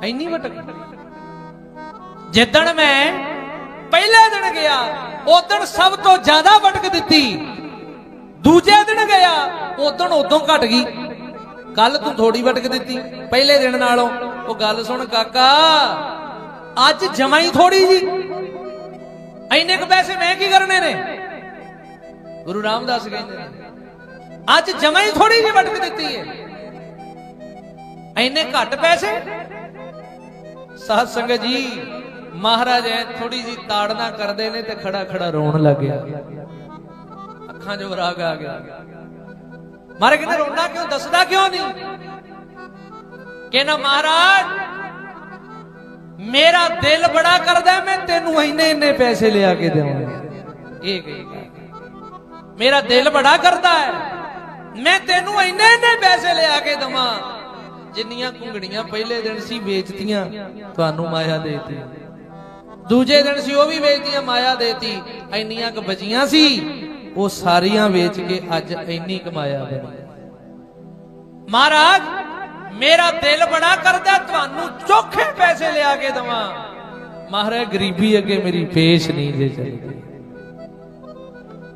ਇੰਨੀ ਵਟਕ। ਜਿੱਦਣ ਮੈਂ ਪਹਿਲੇ ਦਿਨ ਗਿਆ ਉਦਣ ਸਭ ਤੋਂ ਜ਼ਿਆਦਾ ਵਟਕ ਦਿੱਤੀ। ਦੂਜੇ ਦਿਨ ਗਿਆ ਉਦਣ ਉਦੋਂ ਘਟ ਗਈ। ਕੱਲ ਤੂੰ ਥੋੜੀ ਵਟਕ ਦਿੱਤੀ, ਪਹਿਲੇ ਦਿਨ ਨਾਲੋਂ। ਉਹ ਗੱਲ ਸੁਣ ਕਾਕਾ, ਅੱਜ ਜਮਾ ਹੀ ਥੋੜੀ ਜੀ। ਇੰਨੇ ਕੁ ਪੈਸੇ ਮੈਂ ਕੀ ਕਰਨੇ ਨੇ? ਗੁਰੂ ਰਾਮਦਾਸ ਕਹਿੰਦੇ ਨੇ, ਅੱਜ ਜਮਾ ਹੀ ਥੋੜੀ ਜੀ ਵਟਕ ਦਿੱਤੀ ਹੈ ਇੰਨੇ ਘੱਟ ਪੈਸੇ? ਸਾਧ ਸੰਗਤ ਜੀ, ਮਹਾਰਾਜ ਐ ਥੋੜੀ ਜੀ ਤਾੜਨਾ ਕਰਦੇ ਨੇ ਤੇ ਖੜਾ ਖੜਾ ਰੋਣ ਲੱਗ ਗਿਆ। ਅੱਖਾਂ 'ਚ ਵਰਾਗ ਆ ਗਿਆ। ਮਾਰੇ ਕਹਿੰਦੇ ਰੋਣਾ ਕਿਉਂ, ਦੱਸਦਾ ਕਿਉਂ ਨਹੀਂ? ਕਹਿੰਦਾ ਮਹਾਰਾਜ, ਮੇਰਾ ਦਿਲ ਬੜਾ ਕਰਦਾ ਮੈਂ ਤੈਨੂੰ ਇੰਨੇ ਇੰਨੇ ਪੈਸੇ ਲਿਆ ਕੇ ਦੇਵਾਂ ਇਹ ਕਹੀ ਮੇਰਾ ਦਿਲ ਬੜਾ ਕਰਦਾ ਹੈ, ਮੈਂ ਤੈਨੂੰ ਇੰਨੇ ਇੰਨੇ ਪੈਸੇ ਲਿਆ ਕੇ ਦਵਾਂ। ਜਿੰਨੀਆਂ ਘੁੰਗੜੀਆਂ ਪਹਿਲੇ ਦਿਨ ਸੀ ਵੇਚਤੀਆਂ, ਤੁਹਾਨੂੰ ਮਾਇਆ ਦੇਤੀ। ਦੂਜੇ ਦਿਨ ਸੀ ਉਹ ਵੀ ਵੇਚਤੀਆਂ, ਮਾਇਆ ਦੇਤੀ। ਇੰਨੀਆਂ ਕੁ ਬਚੀਆਂ ਸੀ। ਉਹ ਸਾਰੀਆਂ ਵੇਚ ਕੇ ਅੱਜ ਇੰਨੀ ਕਮਾਇਆ ਬਣੀ ਮਹਾਰਾਜ, ਮੇਰਾ ਦਿਲ ਬੜਾ ਕਰਦਾ ਤੁਹਾਨੂੰ ਚੋਖੇ ਪੈਸੇ ਲਿਆ ਕੇ ਦਵਾਂ। ਮਹਾਰਾਜ, ਗਰੀਬੀ ਅੱਗੇ ਮੇਰੀ ਪੇਸ਼ ਨਹੀਂ ਜੇ ਚੱਲਦੀ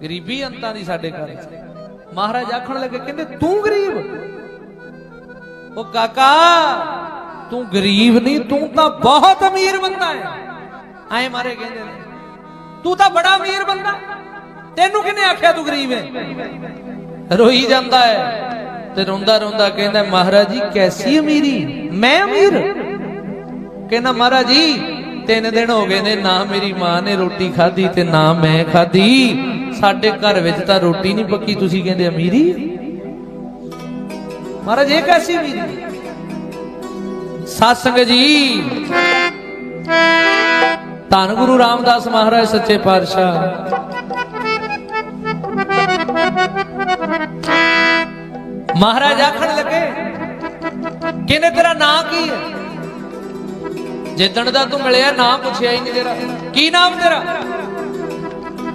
ਗਰੀਬੀ ਅੰਤਾਂ ਦੀ ਸਾਡੇ ਘਰ ਮਹਾਰਾਜ ਆਖਣ ਲੱਗੇ, ਕਹਿੰਦੇ, ਤੂੰ ਗਰੀਬ? ਉਹ, ਕਾਕਾ, ਤੂੰ ਗਰੀਬ ਨਹੀਂ, ਤੂੰ ਤਾਂ ਬਹੁਤ ਅਮੀਰ ਬੰਦਾ ਹੈ ਐ ਮਾਰੇ ਕਹਿੰਦੇ ਤੂੰ ਤਾਂ ਬੜਾ ਅਮੀਰ ਬੰਦਾ। ਤੈਨੂੰ ਕਿਹਨੇ ਆਖਿਆ ਤੂੰ ਗਰੀਬ ਹੈ ਰੋਈ ਜਾਂਦਾ ਹੈ ਤੇ ਰੋਂਦਾ ਰੋਂਦਾ ਕਹਿੰਦਾ, ਮਹਾਰਾਜ ਜੀ, ਕੈਸੀ ਅਮੀਰੀ ਮੈਂ ਅਮੀਰ? ਕਹਿੰਦਾ, ਮਹਾਰਾਜ ਜੀ, ਤਿੰਨ ਦਿਨ ਹੋ ਗਏ ਨੇ, ਨਾ ਮੇਰੀ ਮਾਂ ਨੇ ਰੋਟੀ ਖਾਧੀ ਤੇ ਨਾ ਮੈਂ ਖਾਧੀ। ਸਾਡੇ ਘਰ ਵਿੱਚ ਤਾਂ ਰੋਟੀ ਨਹੀਂ ਪੱਕੀ, ਤੁਸੀਂ ਕਹਿੰਦੇ ਅਮੀਰੀ ਮਹਾਰਾਜ, ਇਹ ਕੈਸੀ ਅਮੀਰੀ ਸਾਧ ਜੀ, ਧੰਨ ਗੁਰੂ ਰਾਮਦਾਸ ਮਹਾਰਾਜ, ਸੱਚੇ ਪਾਤਸ਼ਾਹ। ਮਹਾਰਾਜ ਆਖਣ ਲੱਗੇ ਕਿਨੇ ਤੇਰਾ ਨਾਂ ਕੀ ਹੈ? ਜਿੱਦਣ ਦਾ ਤੂੰ ਮਿਲਿਆ, ਨਾਂ ਪੁੱਛਿਆ ਹੀ ਨਹੀਂ ਤੇਰਾ। ਕੀ ਨਾਮ ਤੇਰਾ?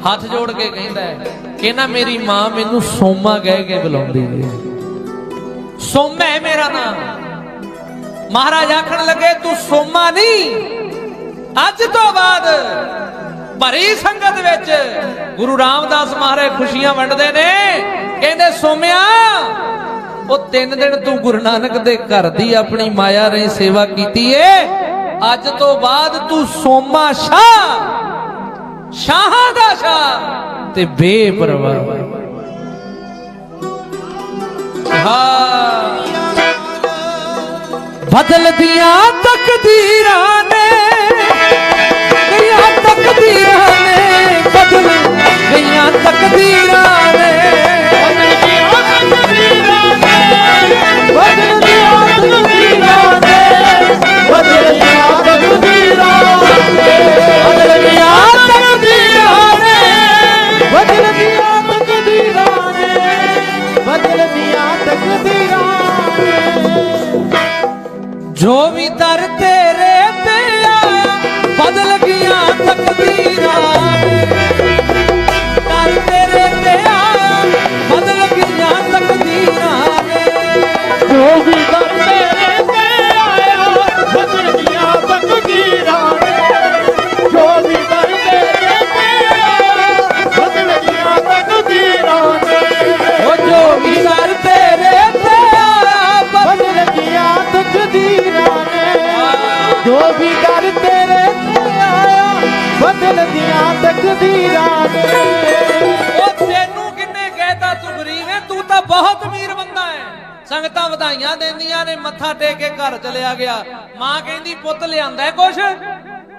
ਹੱਥ ਜੋੜ ਕੇ ਕਹਿੰਦਾ ਹੈ, ਕਹਿੰਦਾ, ਮੇਰੀ ਮਾਂ ਮੈਨੂੰ ਸੋਮਾ ਕਹਿ ਕੇ ਬੁਲਾਉਂਦੀ ਹੈ। ਸੋਮਾ ਹੈ ਮੇਰਾ ਨਾਮ ਮਹਾਰਾਜ ਆਖਣ ਲੱਗੇ, ਤੂੰ ਸੋਮਾ ਨਹੀਂ, ਅੱਜ ਤੋਂ ਬਾਅਦ ਭਰੀ ਸੰਗਤ ਵਿੱਚ ਗੁਰੂ ਰਾਮਦਾਸ ਮਹਾਰਾਜ ਖੁਸ਼ੀਆਂ ਵੰਡਦੇ ਨੇ। ਕਹਿੰਦੇ, ਸੋਮਿਆ ਉਹ ਤਿੰਨ ਦਿਨ ਤੂੰ ਗੁਰੂ ਨਾਨਕ ਦੇ ਘਰ ਦੀ ਆਪਣੀ ਮਾਇਆ ਰੇ ਸੇਵਾ ਕੀਤੀ ਏ। ਅੱਜ ਤੋਂ ਬਾਅਦ ਤੂੰ ਸੋਮਾ ਸ਼ਾਹ, ਸ਼ਾਹਾਂ ਦਾ ਸ਼ਾਹ ਤੇ ਬੇਪਰਵਾਹ। ਹਾਂ। ਬਦਲਦੀਆਂ ਤਕਦੀਰਾਂ ਨੇ, ਗਈਆਂ ਤਕਦੀਰਾਂ ਨੇ, ਬਦਲ ਗਈਆਂ ਤਕਦੀਰਾਂ ਨੇ। ਜੋ ਵੀ ਦਰ ਤੇਰੇ ਤੇ ਆਇਆ ਬਦਲ ਗਈਆਂ ਤਕਦੀਰਾਂ। ਤਕਦੀਰਾਂ ਨੇ ਉਹ ਤੈਨੂੰ ਕਿੰਨੇ ਕਹਿਤਾ ਤੂੰ ਗਰੀਬ ਹੈ ਤੂੰ ਤਾਂ ਬਹੁਤ ਅਮੀਰ ਬੰਦਾ ਹੈ ਸੰਗਤਾਂ ਵਧਾਈਆਂ ਦਿੰਦੀਆਂ ਨੇ, ਮੱਥਾ ਟੇਕ ਕੇ ਘਰ ਚਲਿਆ ਗਿਆ। ਮਾਂ ਕਹਿੰਦੀ, ਪੁੱਤ ਲਿਆਂਦਾ ਕੁਛ?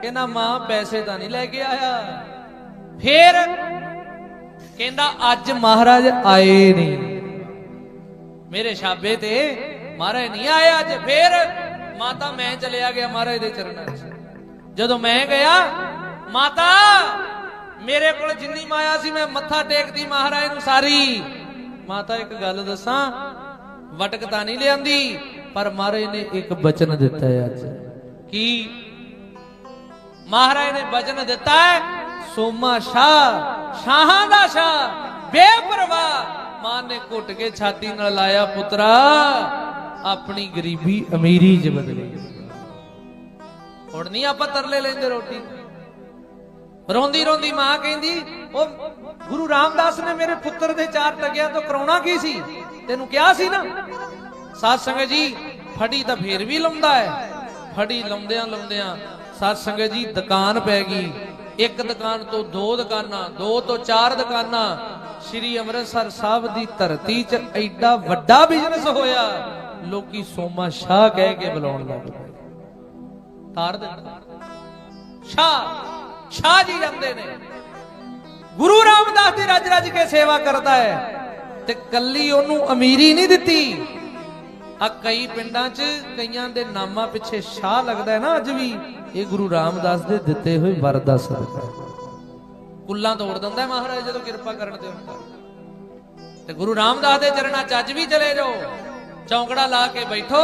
ਕਹਿੰਦਾ, ਮਾਂ, ਪੈਸੇ ਤਾਂ ਨਹੀਂ ਲੈ ਕੇ ਆਇਆ। ਫੇਰ ਕਹਿੰਦਾ, ਅੱਜ ਮਹਾਰਾਜ ਆਏ ਨਹੀਂ। ਮੇਰੇ ਛਾਬੇ ਤੇ ਮਹਾਰਾਜ ਨਹੀਂ ਆਇਆ ਅੱਜ। ਫੇਰ ਮਾਤਾ, ਮੈਂ ਚਲਿਆ ਗਿਆ ਮਹਾਰਾਜ ਦੇ ਚਰਨਾਂ 'ਚ। ਜਦੋਂ ਮੈਂ ਗਿਆ, ਮਾਤਾ ਮੇਰੇ ਕੋਲ ਜਿੰਨੀ ਮਾਇਆ ਸੀ, ਮੈਂ ਮੱਥਾ ਟੇਕਦੀ ਮਹਾਰਾਜ ਨੂੰ ਸਾਰੀ। ਮਾਤਾ, ਇੱਕ ਗੱਲ ਦੱਸਾਂ ਵਟਕ ਤਾਂ ਨਹੀਂ ਲਿਆਂਦੀ, ਪਰ ਮਹਾਰਾਜ ਨੇ ਇੱਕ ਬਚਨ ਦਿੱਤਾ ਹੈ ਅੱਜ। ਕੀ? ਮਹਾਰਾਜ ਨੇ ਬਚਨ ਦਿੱਤਾ ਹੈ, ਸੋਮਾ ਸ਼ਾਹ, ਸ਼ਾਹਾਂ ਦਾ ਸ਼ਾਹ, ਬੇਪਰਵਾਹ। ਮਾਂ ਨੇ ਘੁੱਟ ਕੇ ਛਾਤੀ ਨਾਲ ਲਾਇਆ, ਪੁੱਤਰਾ, ਆਪਣੀ ਗਰੀਬੀ ਅਮੀਰੀ 'ਚ ਬਦਲੀ। ਹੁਣ ਨਹੀਂ ਆਪਾਂ ਤਰਲੇ ਲੈਂਦੇ ਰੋਟੀ। ਰੋਂਦੀ ਰੋਂਦੀ ਮਾਂ ਕਹਿੰਦੀ, ਉਹ ਗੁਰੂ ਰਾਮਦਾਸ ਨੇ ਮੇਰੇ ਪੁੱਤਰ ਦੇ ਚਾਰ ਟਕਿਆਂ ਤੋਂ ਕਰਾਉਣਾ ਕੀ ਸੀ? ਤੈਨੂੰ ਕਿਹਾ ਸੀ ਨਾ? ਸਾਧ ਸੰਗਤ ਜੀ, ਫੜੀ ਤਾਂ ਫੇਰ ਵੀ ਲਾਉਂਦਾ ਹੈ। ਫੜੀ ਲਾਉਂਦਿਆਂ ਲਾਉਂਦਿਆਂ ਸਾਧ ਸੰਗਤ ਜੀ, ਦੁਕਾਨ ਪੈ ਗਈ। ਇੱਕ ਦੁਕਾਨ ਤੋਂ ਦੋ ਦੁਕਾਨਾਂ, ਦੋ ਤੋਂ ਚਾਰ ਦੁਕਾਨਾਂ। ਸ੍ਰੀ ਅੰਮ੍ਰਿਤਸਰ ਸਾਹਿਬ ਦੀ ਧਰਤੀ 'ਚ ਐਡਾ ਵੱਡਾ ਬਿਜ਼ਨਸ ਹੋਇਆ। ਲੋਕੀ ਸੋਮਾ ਸ਼ਾਹ ਕਹਿ ਕੇ ਬੁਲਾਉਣ ਲੱਗ ਪਏ। ਤਾਰ ਦਿੱਤਾ ਸ਼ਾਹ! ਸ਼ਾਹ ਜੀ ਜਾਂਦੇ ਨੇ। ਗੁਰੂ ਰਾਮਦਾਸ ਦੀ ਰੱਜ ਰੱਜ ਕੇ ਸੇਵਾ ਕਰਦਾ ਹੈ ਤੇ ਕੱਲੀ ਉਹਨੂੰ ਅਮੀਰੀ ਨਹੀਂ ਦਿੱਤੀ। ਆ ਕਈ ਪਿੰਡਾਂ 'ਚ ਕਈਆਂ ਦੇ ਨਾਮਾਂ ਪਿੱਛੇ ਸ਼ਾਹ ਲੱਗਦਾ ਹੈ ਨਾ ਅੱਜ ਵੀ। ਇਹ ਗੁਰੂ ਰਾਮਦਾਸ ਦੇ ਦਿੱਤੇ ਹੋਏ ਵਰ ਦਾ ਸਦਕਾ ਕੁੱਲਾਂ ਤੋੜ ਦਿੰਦਾ ਮਹਾਰਾਜ ਜਦੋਂ ਕਿਰਪਾ ਕਰਨ ਤੇ ਹੁੰਦਾ ਤੇ ਗੁਰੂ ਰਾਮਦਾਸ ਦੇ ਚਰਨਾਂ 'ਚ ਅੱਜ ਵੀ ਚਲੇ ਜਾਓ। ਚੌਂਕੜਾ ਲਾ ਕੇ ਬੈਠੋ।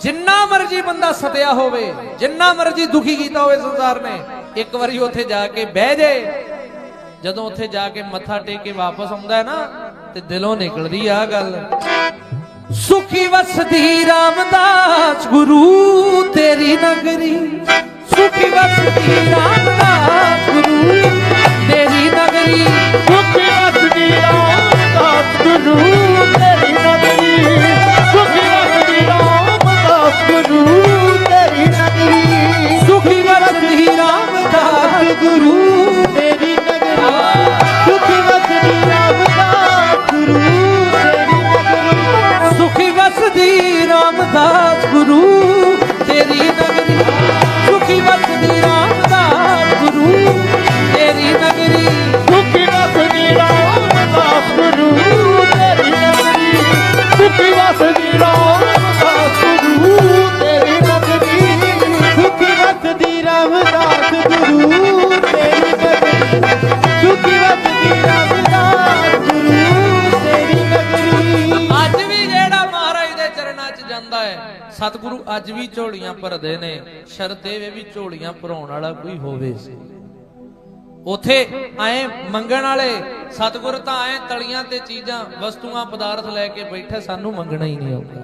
ਜਿੰਨਾ ਮਰਜ਼ੀ ਬੰਦਾ ਸਤਿਆ ਹੋਵੇ, ਜਿੰਨਾ ਮਰਜ਼ੀ ਦੁਖੀ ਕੀਤਾ ਹੋਵੇ ਸੰਸਾਰ ਨੇ ਇੱਕ ਵਾਰੀ ਉੱਥੇ ਜਾ ਕੇ ਬਹਿ ਜੇ। ਜਦੋਂ ਉੱਥੇ ਜਾ ਕੇ ਮੱਥਾ ਟੇਕ ਕੇ ਵਾਪਸ ਆਉਂਦਾ ਹੈ ਨਾ, ਤੇ ਦਿਲੋਂ ਨਿਕਲਦੀ ਆ ਗੱਲ। ਸੁਖੀ ਵਸਦੀ ਰਾਮਦਾਸ ਗੁਰੂ ਤੇਰੀ ਨਗਰੀ। ਸੁਖੀ ਵਸਦੀ ਰਾਮਦਾਸ ਗੁਰੂ ਤੇਰੀ ਨਗਰੀ। ਸੁਖੀ ਵਸਦੀ ਰਾਮਦਾਸ ਗੁਰੂ ਅਰਦਾਸ ਗੁਰੂ ਅੱਜ ਵੀ ਝੋਲੀਆਂ ਭਰਦੇ ਨੇ, ਸ਼ਰਤ ਇਹ ਵੀ ਝੋਲੀਆਂ ਭਰਾਉਣ ਵਾਲਾ ਕੋਈ ਹੋਵੇ ਉਥੇ ਐ ਮੰਗਣ ਵਾਲੇ, ਸਤਿਗੁਰ ਤਾਂ ਐ ਤਲੀਆਂ ਤੇ ਚੀਜ਼ਾਂ, ਵਸਤੂਆਂ, ਪਦਾਰਥ ਲੈ ਕੇ ਬੈਠੇ, ਸਾਨੂੰ ਮੰਗਣਾ ਹੀ ਨਹੀਂ ਆਉਂਦਾ।